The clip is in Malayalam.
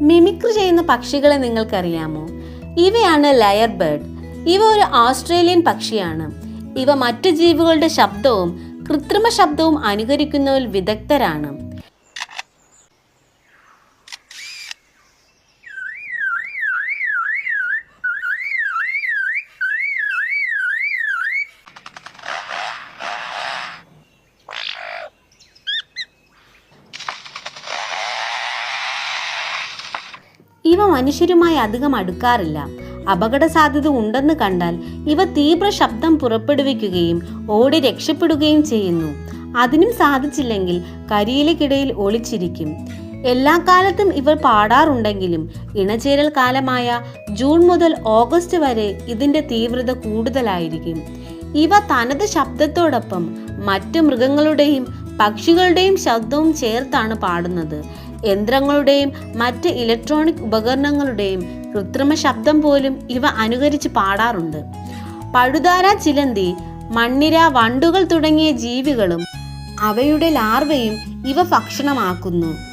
മിമിക്രി ചെയ്യുന്ന പക്ഷികളെ നിങ്ങൾക്കറിയാമോ? ഇവയാണ് ലയർ ബേർഡ്. ഇവ ഒരു ഓസ്ട്രേലിയൻ പക്ഷിയാണ്. ഇവ മറ്റു ജീവികളുടെ ശബ്ദവും കൃത്രിമ ശബ്ദവും അനുകരിക്കുന്നതിൽ വിദഗ്ധരാണ്. ഇവ മനുഷ്യരുമായി അധികം അടുക്കാറില്ല. അപകട സാധ്യത ഉണ്ടെന്ന് കണ്ടാൽ ഇവ തീവ്ര ശബ്ദം പുറപ്പെടുവിക്കുകയും ഓടി രക്ഷപ്പെടുകയും ചെയ്യുന്നു. അതിനും സാധിച്ചില്ലെങ്കിൽ കരിയിലക്കിടയിൽ ഒളിച്ചിരിക്കും. എല്ലാ കാലത്തും ഇവർ പാടാറുണ്ടെങ്കിലും ഇണചേരൽ കാലമായ ജൂൺ മുതൽ ഓഗസ്റ്റ് വരെ ഇതിന്റെ തീവ്രത കൂടുതലായിരിക്കും. ഇവ തനത് ശബ്ദത്തോടൊപ്പം മറ്റു മൃഗങ്ങളുടെയും പക്ഷികളുടെയും ശബ്ദവും ചേർത്താണ് പാടുന്നത്. യന്ത്രങ്ങളുടെയും മറ്റ് ഇലക്ട്രോണിക് ഉപകരണങ്ങളുടെയും കൃത്രിമ ശബ്ദം പോലും ഇവ അനുകരിച്ച് പാടാറുണ്ട്. പഴുതാര ചിലന്തി മണ്ണിര വണ്ടുകൾ തുടങ്ങിയ ജീവികളും അവയുടെ ലാർവയും ഇവ ഭക്ഷണമാക്കുന്നു.